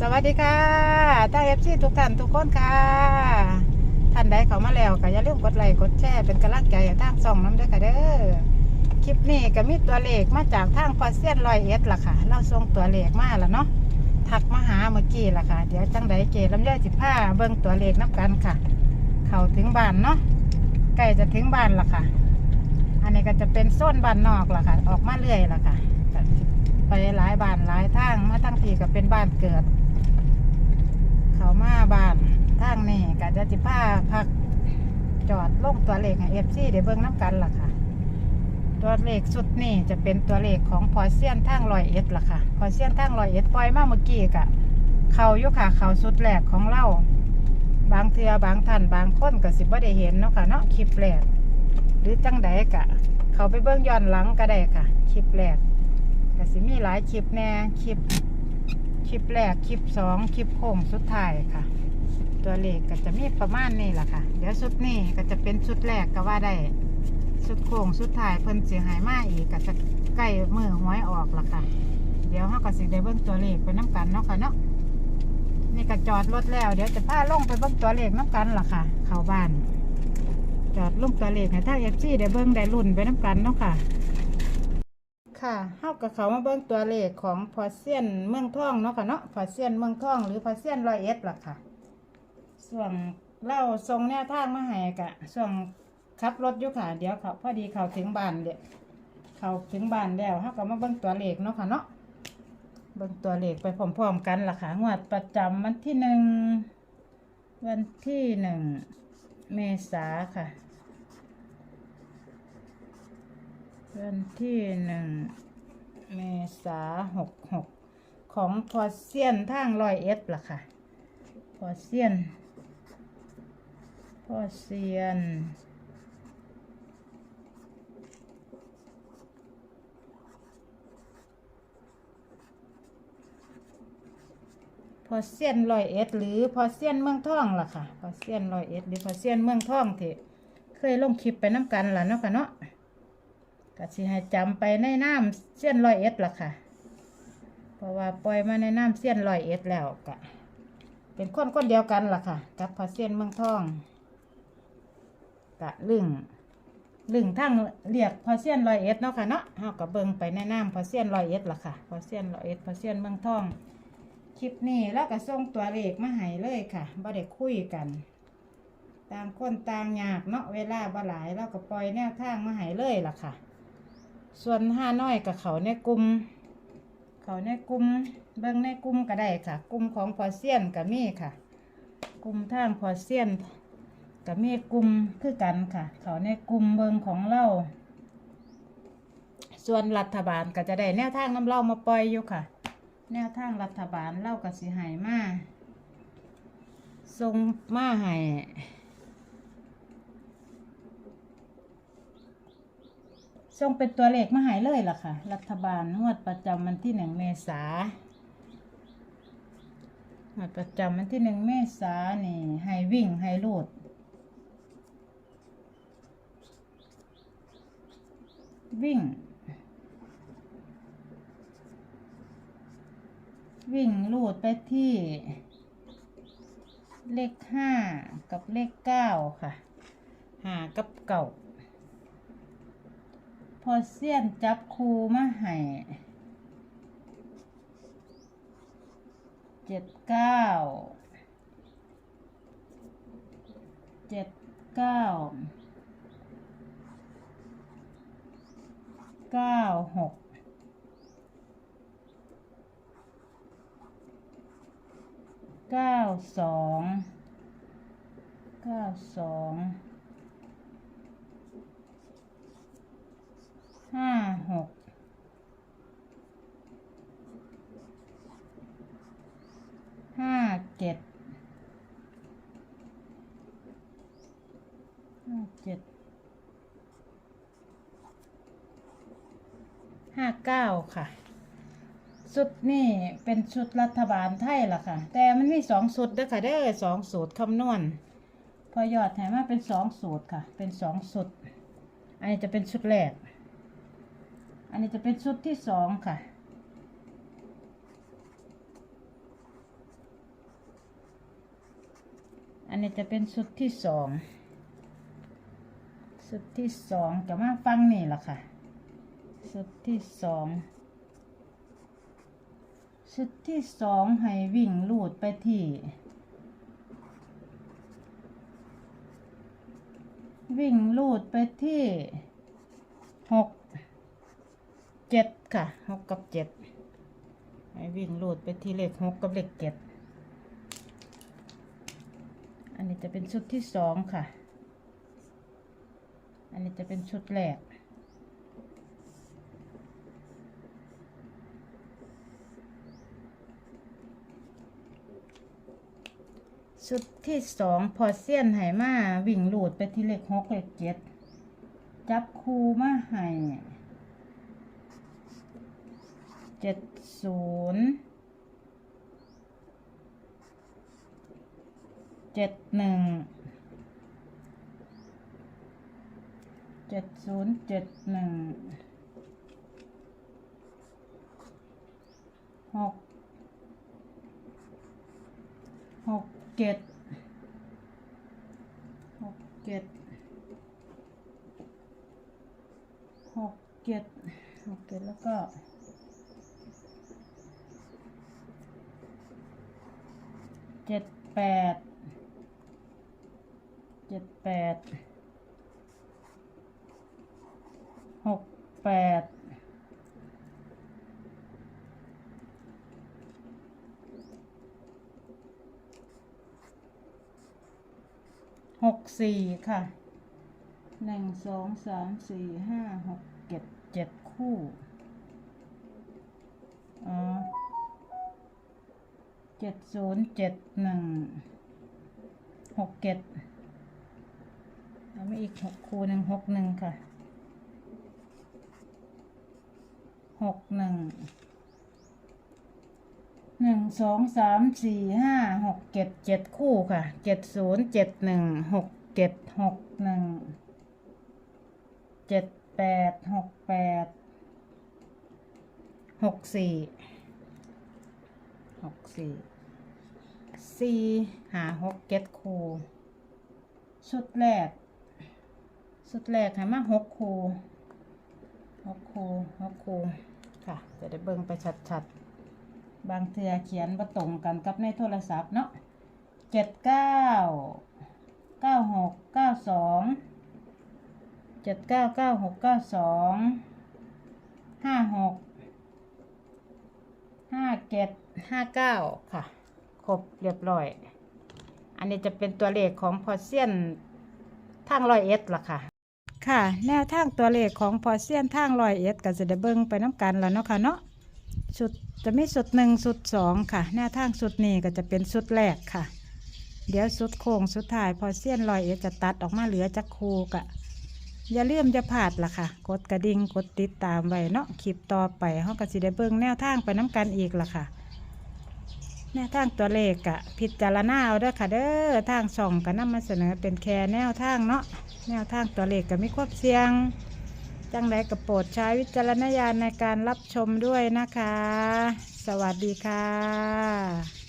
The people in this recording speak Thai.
สวัสดีค่ะท่านเอฟซีทุกท่านทุกคนค่ะ ท่านใดเข้ามาแล้วก็อย่าลืมกดไลค์กดแชร์เป็นกำลังใจทางส่องน้ำด้วยค่ะเด้อ คลิปนี้ก็มีตัวเลขมาจากทางพอเซียนลอยเอ็ดล่ะค่ะ เราส่งตัวเลขมาแล้วเนาะ ทักมาหาเมื่อกี้ล่ะค่ะ เดี๋ยวจังใดเกลำไยสิผ้าเบิ่งตัวเลขนับกันค่ะ เข้าถึงบ้านเนาะ ใกล้จะถึงบ้านล่ะค่ะ อันนี้ก็จะเป็นโซนบ้านนอกล่ะค่ะ ออกมาเรื่อยล่ะค่ะ ไปหลายบ้านหลายทางมาทั้งทีก็เป็นบ้านเกิด มาบ้านทางนี้ก็จะจิผ้าพักจอดลงตัวเลขให้เอฟซีเดี๋ยวเบิ่งน้ำกันล่ะค่ะ ตัวเลขสุดนี่จะเป็นตัวเลขของพอเซียนทางลอยเอ็ดล่ะค่ะพอเซียนทางลอยเอ็ดปล่อยมาเมื่อกี้กะเขายู่ค่ะเขาสุดแรกของเราบางเทือบางท่านบางคนก็สิบ่ได้เห็นเนาะค่ะเนาะคลิปแรกหรือจังใดกะ เขาไปเบิ่งย้อนหลังก็ได้ค่ะ คลิปแรกก็สิมีหลายคลิปแน่คลิป ลิปแรก คลิปสองคลิปโค้งสุดท้ายค่ะ ตัวเลขก็จะมีประมาณนี้แหละค่ะ เดี๋ยวชุดนี้ก็จะเป็นชุดแรกก็ว่าได้ชุดโค้งสุดท้ายเพิ่นเสียหายมากอีกก็จะใกล้มือหวยออกละค่ะ เดี๋ยวเราก็สิได้เบิ่งตัวเลขไปน้กันเนาะค่ะเนาะนี่ก็จอดรถแล้ว เดี๋ยวจะพาลงไปเบิ่งตัวเลขน้กันล่ะค่ะ เข้าบ้าน จอดลงตัวเลขให้ทาเอฟซีได้เบิ่งได้รุ่นไปน้กันเนาะค่ะ ค่ะเฮากับเขามาเบิ่งตัวเลขของพอเซียนเมืองท่องเนาะค่ะเนาะพอเซียนเมืองท่องหรือพอเซียนร้อยเอ็ดล่ะค่ะ ส่วนเล่าทรงแนวทางมาให้กะส่วนขับรถอยู่ค่ะ เดี๋ยวเขาพอดีเขาถึงบ้านเดี๋ยวเขาถึงบ้านแล้วเฮาก็มาเบิ่งตัวเลขเนาะค่ะเนาะเบิ่งตัวเลขไปพร้อมๆกันล่ะค่ะงวดประจำวันที่หนึ่งวันที่หนึ่งเมษาค่ะ วันที่หนึ่งเมษาหกหกของพอเซียนทางรอยเอสล่ะค่ะ พอเซียน พอเซียน พอเซียนรอยเอสหรือพอเซียนเมืองท่องล่ะค่ะ พอเซียนรอยเอสหรือพอเซียนเมืองท่องที่เคยลงคลิปไปน้ำกันล่ะเนาะค่ะเนาะ ก็สิให้จำไปในน้ำเสี้ยนร้อยเอ็ดล่ะค่ะ เพราะว่าปล่อยมาในน้ำเสี้ยนร้อยเอ็ดแล้วกะเป็นคนคนเดียวกันล่ะค่ะ กับพอเสี้ยนเมืองทองกะลึงลึงทั้งเรียกพอเสี้ยนร้อยเอ็ดเนาะค่ะเนาะเฮากับเบิ่งไปในน้ำพอเสี้ยนร้อยเอ็ดล่ะค่ะ พอเสี้ยนร้อยเอ็ดพอเสี้ยนเมืองทองคลิปนี้แล้วก็ส่งตัวเลขมาให้เลยค่ะบ่ได้คุยกันต่างคนต่างยากเนาะเวลาบ่หลายแล้วก็ปล่อยแนวทางมาให้เลยล่ะค่ะ ส่วนห้าน้อยกับเขาในกลุ่มเขาในกลุ่มเบิ่งในกลุ่มก็ได้ค่ะ กลุ่มของพอเซียนกับมีค่ะ กลุ่มทางพอเซียนกับมีกลุ่มคือกันค่ะ เขาในกลุ่มเบิ่งของเราส่วนรัฐบาลก็จะได้แนวทางน้ำเล่ามาปล่อยอยู่ค่ะ แนวทางรัฐบาลเล่ากับสิใหายมาส่งมาให้ ส่งเป็นตัวเลขมาหายเลยล่ะค่ะ รัฐบาลงวดประจำวันที่หนึ่งเมษางวดประจำวันที่หนึ่งเมษานี่ให้วิ่งให้ลูด วิ่ง วิ่งลูดไปที่เลขห้ากับเลขเก้าค่ะหากับเก่า พอเสี้ยนจับคูมาให้เจ็ดเก้าเจ็ดเก้าเก้าหกเก้าสองเก้าสอง ห้าเก้าค่ะชุดนี่เป็นชุดรัฐบาลไทยล่ะค่ะ แต่มันมีสองสุดเด้ค่ะได้สองสูตรคำนวณ พอยอดแถมมาเป็นสองสูตรค่ะ เป็นสองสุด อันนี้จะเป็นชุดแรก อันนี้จะเป็นชุดที่สองค่ะอันนี้จะเป็นชุดที่สองชุดที่สองจะมาฟังนี่แหละค่ะ ชุดที่สองชุดที่สองให้วิ่งลูดไปที่ วิ่งลูดไปที่หกเจ็ดค่ะหกกับเจ็ดให้วิ่งลูดไปที่เลขหกกับเลขเจ็ดอันนี้จะเป็นชุดที่สองค่ะ อันนี้จะเป็นชุดแรก ชุดที่สองพอเสี้ยนไหมาวิ่งหลูดไปที่เลขหกเลขเจ็ดจับคูมาให้เจ็ดศูนย์เจ็ดหนึ่งเจ็ดศูนย์เจ็ดหนึ่งหก หก เจ็ดหกเจ็ดหกเจ็ดหกเจ็ดแล้วก็เจ็ดแปดเจ็ดแปดหกแปด หก สี่ค่ะหนึ่งสองสามสี่ห้าหกเจ็ดเจ็ดคู่ อ๋อเจ็ดศูนย์เจ็ดหนึ่งหกเจ็ดแล้วมีอีกหกคู่หนึ่งหกหนึ่งค่ะหกหนึ่ง หนึ่งสองสามสี่ห้าหกเจ็ดเจ็ดคู่ค่ะเจ็ดศูนย์เจ็ดหนึ่งหกเจ็ดหกหนึ่งเจ็ดแปดหกแปดหกสี่หกสี่สี่หาหกเจ็ดคู่ชุดแรก ชุดแรกให้มาหกคู่หกคู่หกคู่ค่ะ จะได้เบิ่งไปชัดๆ บางเทือเขียนว่าตรงกันกับในโทรศัพท์เนาะเจ็ดเก้าเก้าหกเก้าสองเจ็ดเก้าเก้าหกเก้าสองห้าหกห้าเจ็ดห้าเก้าค่ะ ครบเรียบร้อย อันนี้จะเป็นตัวเลขของพอเซียนทางร้อยเอ็ดล่ะค่ะ ค่ะ แนวทางตัวเลขของพอเซียนทางร้อยเอ็ดก็จะได้เบิ่งไปน้ำกันแล้วเนาะค่ะเนาะชุด จะมีชุดหนึ่งชุดสองค่ะแนวทางชุดนี้ก็จะเป็นชุดแรกค่ะ เดี๋ยวชุดโค้งสุดท้าย พอเสี้ยนลอยเอจะตัดออกมาเหลือจากครูกะอย่าลืมจะพลาดล่ะค่ะ กดกระดิ่งกดติดตามไว้เนาะคลิปต่อไปเขาก็สิได้เบิ่งแนวทางไปน้ำกันอีกล่ะค่ะ แนวทางตัวเลขกะพิจารณาเอาเด้อค่ะ เด้อทางส่องก็นำมาเสนอเป็นแค่แนวทางเนาะแนวทางตัวเลขก็มีความเสี่ยง จังไรก็โปรดใช้วิจารณญาณในการรับชมด้วยนะคะ สวัสดีค่ะ